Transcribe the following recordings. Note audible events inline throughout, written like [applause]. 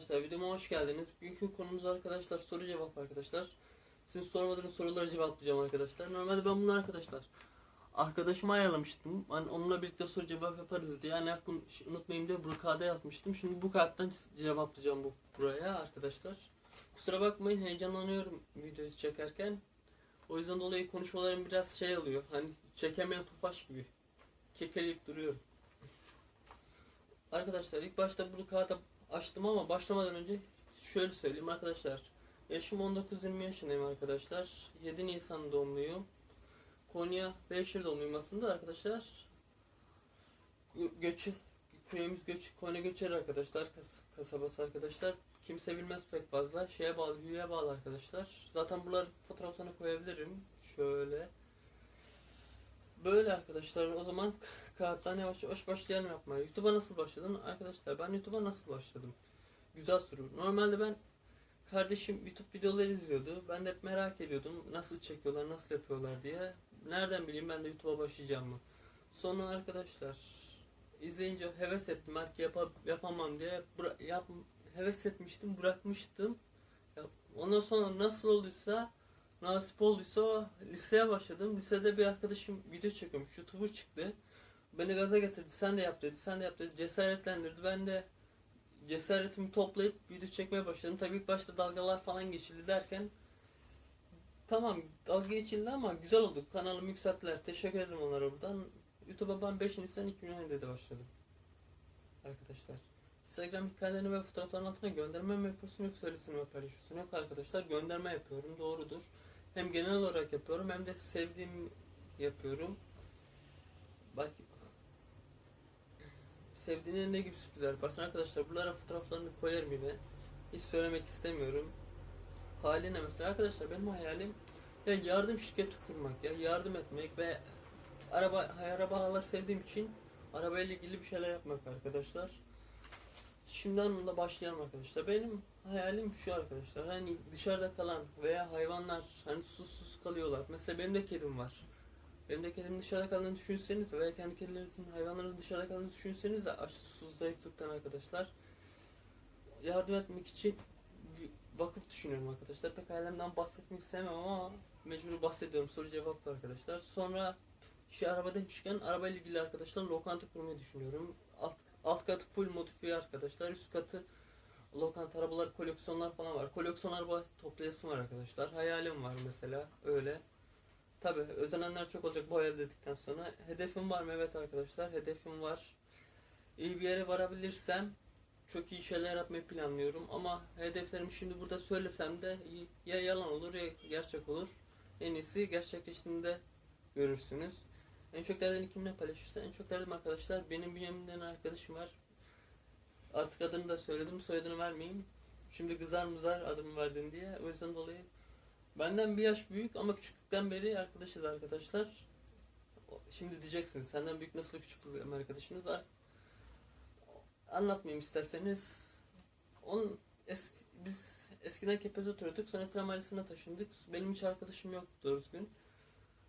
arkadaşlar videoma hoş geldiniz. Bugünkü konumuz arkadaşlar soru cevap arkadaşlar. Sizin sormadığınız soruları cevaplayacağım arkadaşlar. Normalde ben bunu arkadaşlar arkadaşıma ayarlamıştım. Hani onunla birlikte soru cevap yaparız diye. Hani aklım unutmayayım diye bu kağıda yazmıştım. Şimdi bu kağıttan cevaplayacağım bu buraya arkadaşlar. Kusura bakmayın heyecanlanıyorum videoyu çekerken. O yüzden dolayı konuşmalarım biraz şey oluyor. Hani çekemeyen tofaş gibi. Kekeleyip duruyorum. Arkadaşlar ilk başta bu kağıda açtım ama başlamadan önce şöyle söyleyeyim arkadaşlar. Yaşım 19-20 yaşındayım arkadaşlar. 7 Nisan doğumluyum. Konya Beyşehir doğumluyum aslında arkadaşlar. Gö- Göçü, köyümüz göç, Konya Göçer arkadaşlar. Kas, kasabası arkadaşlar. Kimse bilmez pek fazla. Şeye bağlı, hüye bağlı arkadaşlar. Zaten buralar fotoğraflarını koyabilirim. Şöyle. Böyle arkadaşlar o zaman kağıttan yavaş yavaş başlayalım yapmaya. YouTube'a nasıl başladın? Arkadaşlar ben YouTube'a nasıl başladım? Güzel soru. Normalde ben kardeşim YouTube videoları izliyordu. Ben de hep merak ediyordum. Nasıl çekiyorlar, nasıl yapıyorlar diye. Nereden bileyim ben de YouTube'a başlayacağım mı? Sonra arkadaşlar izleyince heves ettim. Belki yapa- yapamam diye yap heves etmiştim, bırakmıştım. Ondan sonra nasıl olduysa nasip olduysa liseye başladım. Lisede bir arkadaşım video çekiyormuş. YouTuber çıktı. Beni gaza getirdi. Sen de yap dedi. Sen de yap dedi. Cesaretlendirdi. Ben de cesaretimi toplayıp video çekmeye başladım. Tabii ilk başta dalgalar falan geçildi derken tamam dalga geçildi ama güzel oldu. Kanalımı yükselttiler. Teşekkür ederim onlara buradan. YouTube'a ben 5 Nisan 2017'de başladım. Arkadaşlar. Instagram hikayelerini ve fotoğrafların altına gönderme mi yapıyorsun yoksa öylesine mi paylaşıyorsun? Yok arkadaşlar gönderme yapıyorum doğrudur. Hem genel olarak yapıyorum hem de sevdiğim yapıyorum. Bak sevdiğine ne gibi sürprizler yaparsın arkadaşlar buralara fotoğraflarını koyarım yine. Hiç söylemek istemiyorum. Haline mesela arkadaşlar benim hayalim ya yardım şirketi kurmak ya yardım etmek ve araba arabalar sevdiğim için arabayla ilgili bir şeyler yapmak arkadaşlar. Şimdiden da başlayalım arkadaşlar. Benim hayalim şu arkadaşlar. Hani dışarıda kalan veya hayvanlar hani susuz kalıyorlar. Mesela benim de kedim var. Benim de kedim dışarıda kaldığını düşünseniz veya kendi kedilerinizin hayvanlarınızın dışarıda kaldığını düşünseniz de aç susuz zayıflıktan arkadaşlar. Yardım etmek için vakıf düşünüyorum arkadaşlar. Pek hayalimden bahsetmek istemem ama mecbur bahsediyorum. Soru cevap arkadaşlar. Sonra şu araba demişken arabayla ilgili arkadaşlar lokanta kurmayı düşünüyorum. Alt, katı full modifiye arkadaşlar. Üst katı lokanta arabalar, koleksiyonlar falan var. Koleksiyon araba toplayasım var arkadaşlar. Hayalim var mesela öyle. Tabi özenenler çok olacak bu hayal dedikten sonra. Hedefim var mı? Evet arkadaşlar hedefim var. İyi bir yere varabilirsem çok iyi şeyler yapmayı planlıyorum ama hedeflerimi şimdi burada söylesem de ya yalan olur ya gerçek olur. En iyisi gerçekleştiğinde görürsünüz. En çok derdini kimle paylaşırsa en çok derdim arkadaşlar. Benim Bünyamin'den arkadaşım var. Artık adını da söyledim. Soyadını vermeyeyim. Şimdi kızar mızar adımı verdin diye. O yüzden dolayı benden bir yaş büyük ama küçüklükten beri arkadaşız arkadaşlar. Şimdi diyeceksiniz senden büyük nasıl küçük arkadaşınız var? Anlatmayayım isterseniz. Onun eski, biz eskiden Kepez'de oturuyorduk. Sonra Mahallesi'ne taşındık. Benim hiç arkadaşım yoktu doğru düzgün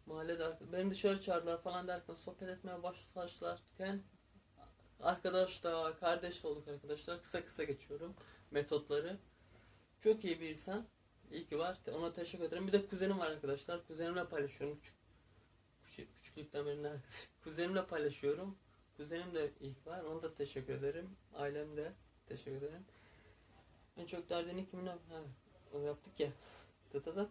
mahallede beni dışarı çağırdılar falan derken sohbet etmeye baş- başlarken arkadaş da kardeş de olduk arkadaşlar. Kısa kısa geçiyorum metotları. Çok iyi bir insan. İyi ki var. Ona teşekkür ederim. Bir de kuzenim var arkadaşlar. Kuzenimle paylaşıyorum. Küçük, küçük, küçüklükten beri? [laughs] Kuzenimle paylaşıyorum. Kuzenim de iyi ki var. Ona da teşekkür ederim. Ailem de teşekkür ederim. En çok derdini kiminle... Ha, onu yaptık ya. Da da.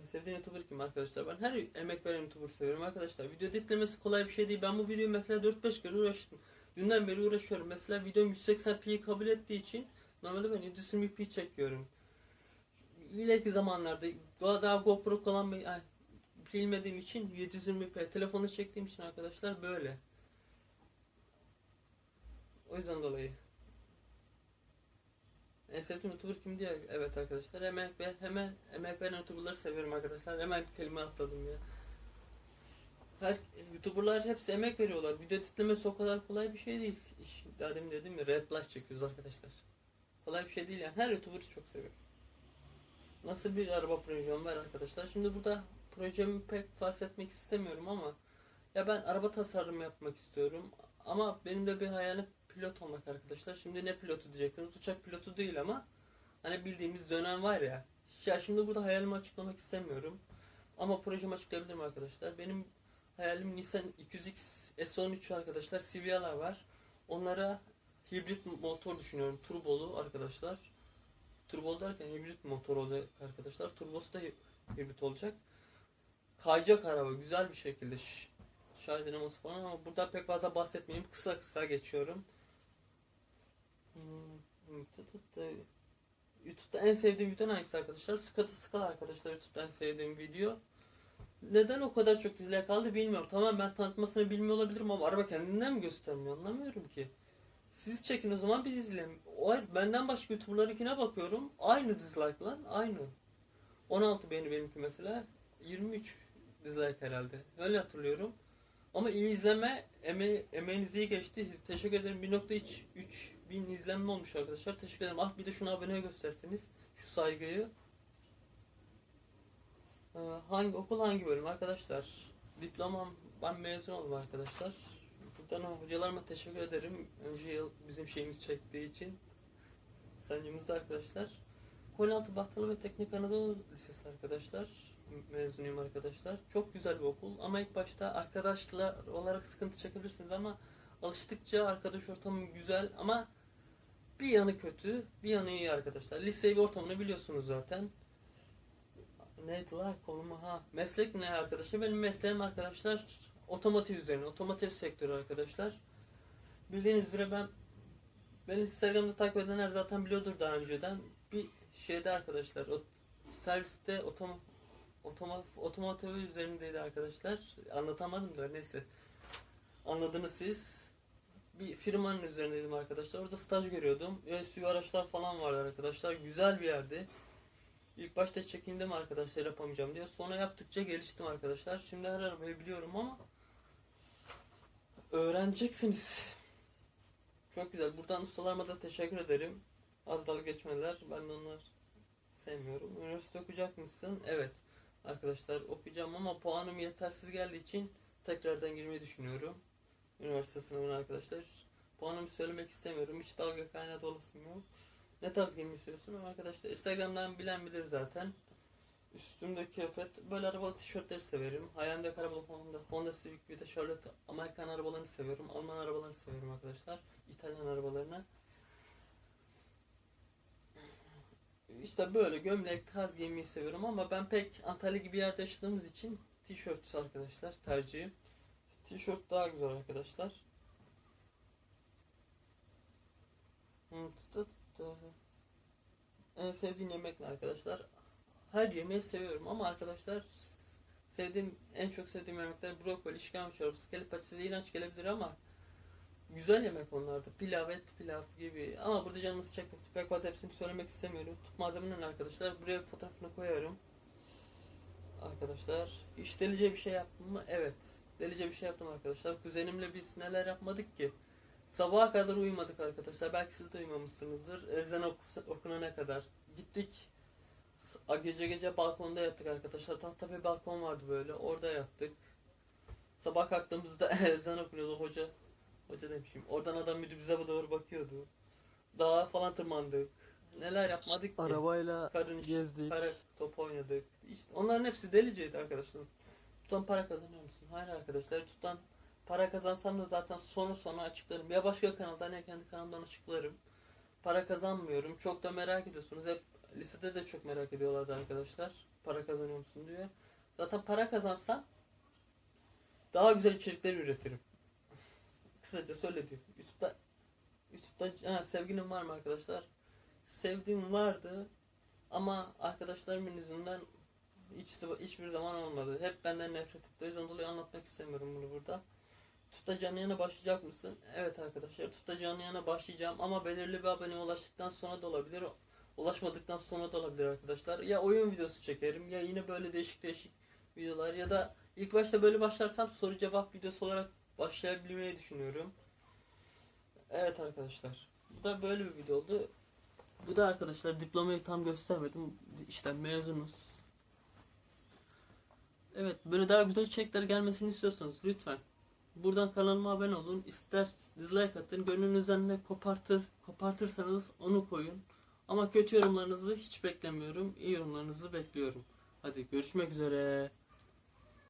En sevdiğim YouTuber kim arkadaşlar? Ben her emek veren YouTuber seviyorum arkadaşlar. Video editlemesi kolay bir şey değil. Ben bu videoyu mesela 4-5 kere uğraştım. Dünden beri uğraşıyorum. Mesela videom 180p'yi kabul ettiği için normalde ben 720p çekiyorum. İleriki zamanlarda daha, GoPro kullanmayı ay, bilmediğim için 720p telefonu çektiğim için arkadaşlar böyle. O yüzden dolayı. En sevdiğim YouTuber kim diye evet arkadaşlar emek ver hemen emek veren YouTuber'ları seviyorum arkadaşlar hemen kelime atladım ya. Her YouTuber'lar hepsi emek veriyorlar. Video editlemesi o kadar kolay bir şey değil. İş, daha demin dedim ya Red Plus çekiyoruz arkadaşlar. Kolay bir şey değil yani. Her YouTuber'ı çok seviyorum. Nasıl bir araba projem var arkadaşlar. Şimdi burada projemi pek bahsetmek istemiyorum ama ya ben araba tasarımı yapmak istiyorum. Ama benim de bir hayalim pilot olmak arkadaşlar. Şimdi ne pilotu diyeceksiniz? Uçak pilotu değil ama hani bildiğimiz dönem var ya. Ya şimdi burada hayalimi açıklamak istemiyorum. Ama projemi açıklayabilirim arkadaşlar. Benim hayalim Nissan 200X S13 arkadaşlar. CVA'lar var. Onlara hibrit motor düşünüyorum. Turbolu arkadaşlar. Turbolu derken hibrit motor olacak arkadaşlar. Turbosu da hi- hibrit olacak. Kayacak araba güzel bir şekilde şarj dinamosu falan ama burada pek fazla bahsetmeyeyim. Kısa kısa geçiyorum. Hmm. YouTube'da en sevdiğim video hangisi arkadaşlar? Skata Skala arkadaşlar YouTube'da en sevdiğim video. Neden o kadar çok izleye kaldı bilmiyorum. Tamam ben tanıtmasını bilmiyor olabilirim ama araba kendinden mi göstermiyor anlamıyorum ki. Siz çekin o zaman biz izleyelim. O benden başka YouTuber'larınkine bakıyorum. Aynı dislike lan aynı. 16 beğeni benimki mesela. 23 dislike herhalde. Öyle hatırlıyorum. Ama iyi izleme eme, emeğiniz iyi geçti. Siz teşekkür ederim. 1.3 bin izlenme olmuş arkadaşlar. Teşekkür ederim. Ah bir de şunu abone gösterseniz. Şu saygıyı. Ee, hangi okul hangi bölüm arkadaşlar? Diplomam ben mezun oldum arkadaşlar. Buradan hocalarıma teşekkür ederim. Önce yıl bizim şeyimiz çektiği için. Sancımız arkadaşlar. Konyaaltı Bahtalı ve Teknik Anadolu Lisesi arkadaşlar. Mezunuyum arkadaşlar. Çok güzel bir okul ama ilk başta arkadaşlar olarak sıkıntı çekebilirsiniz ama alıştıkça arkadaş ortamı güzel ama bir yanı kötü, bir yanı iyi arkadaşlar. Lise ortamını biliyorsunuz zaten. Neydi la konumu ha? Meslek ne arkadaşlar? Benim mesleğim arkadaşlar otomotiv üzerine, otomotiv sektörü arkadaşlar. Bildiğiniz üzere ben beni Instagram'da takip edenler zaten biliyordur daha önceden. Bir şeyde arkadaşlar, o serviste otom otoma, otomotiv üzerindeydi arkadaşlar. Anlatamadım da neyse. Anladınız siz. Bir firmanın üzerindeydim arkadaşlar. Orada staj görüyordum. SUV araçlar falan vardı arkadaşlar. Güzel bir yerdi. İlk başta çekindim arkadaşlar yapamayacağım diye. Sonra yaptıkça geliştim arkadaşlar. Şimdi her arabayı biliyorum ama öğreneceksiniz. Çok güzel. Buradan ustalarıma da teşekkür ederim. Az dalga geçmeler. Ben de onlar sevmiyorum. Üniversite okuyacak mısın? Evet. Arkadaşlar okuyacağım ama puanım yetersiz geldiği için tekrardan girmeyi düşünüyorum. Üniversite sınavına arkadaşlar. Puanımı söylemek istemiyorum. Hiç dalga kaynağı olasım yok. Ne tarz giyinmek istiyorsun? Arkadaşlar Instagram'dan bilen bilir zaten. Üstümdeki kıyafet böyle arabalı tişörtleri severim. Hayalimdeki arabalı Honda, Honda Civic bir de Charlotte Amerikan arabalarını seviyorum. Alman arabalarını seviyorum arkadaşlar. İtalyan arabalarını. İşte böyle gömlek tarz giymeyi seviyorum ama ben pek Antalya gibi yerde yaşadığımız için tişört arkadaşlar tercihim. Tişört daha güzel arkadaşlar. En sevdiğim yemek ne arkadaşlar? Her yemeği seviyorum ama arkadaşlar sevdiğim en çok sevdiğim yemekler brokoli, işkembe çorbası, kelip paça size inanç gelebilir ama güzel yemek onlarda. Pilav, et pilav gibi. Ama burada canımız çekmesin. Pek fazla hepsini söylemek istemiyorum. Tut malzemelerini arkadaşlar. Buraya fotoğrafını koyarım. Arkadaşlar. Hiç delice bir şey yaptım mı? Evet. Delice bir şey yaptım arkadaşlar. Kuzenimle biz neler yapmadık ki? Sabaha kadar uyumadık arkadaşlar. Belki siz de uyumamışsınızdır. Ezan oku- okunana kadar. Gittik. Gece gece balkonda yattık arkadaşlar. Tahta bir balkon vardı böyle. Orada yattık. Sabah kalktığımızda [laughs] ezan okunuyordu hoca. Hoca demişim. Oradan adam bize doğru bakıyordu. Dağa falan tırmandık. Neler yapmadık ki? Arabayla Karın gezdik. para top oynadık. İşte onların hepsi deliceydi arkadaşlar. Tutan para kazanıyor musun? Hayır arkadaşlar. Tutan para kazansam da zaten sonu sonu açıklarım. Ya başka kanaldan ya kendi kanalımdan açıklarım. Para kazanmıyorum. Çok da merak ediyorsunuz. Hep lisede de çok merak ediyorlardı arkadaşlar. Para kazanıyor musun diye. Zaten para kazansam daha güzel içerikler üretirim. [laughs] Kısaca söylediğim. YouTube'da YouTube'da ha, sevgilim var mı arkadaşlar? Sevdiğim vardı ama arkadaşlarımın yüzünden hiç, hiçbir zaman olmadı. Hep benden nefret etti. O yüzden dolayı anlatmak istemiyorum bunu burada. Tutta canlı başlayacak mısın? Evet arkadaşlar Tutta canlı başlayacağım ama belirli bir aboneye ulaştıktan sonra da olabilir. Ulaşmadıktan sonra da olabilir arkadaşlar. Ya oyun videosu çekerim ya yine böyle değişik değişik videolar ya da ilk başta böyle başlarsam soru cevap videosu olarak başlayabilmeyi düşünüyorum. Evet arkadaşlar. Bu da böyle bir video oldu. Bu da arkadaşlar diplomayı tam göstermedim. İşte mezunuz. Evet böyle daha güzel içerikler gelmesini istiyorsanız lütfen buradan kanalıma abone olun. İster dislike atın. Gönlünüzden ne kopartır, kopartırsanız onu koyun. Ama kötü yorumlarınızı hiç beklemiyorum. İyi yorumlarınızı bekliyorum. Hadi görüşmek üzere.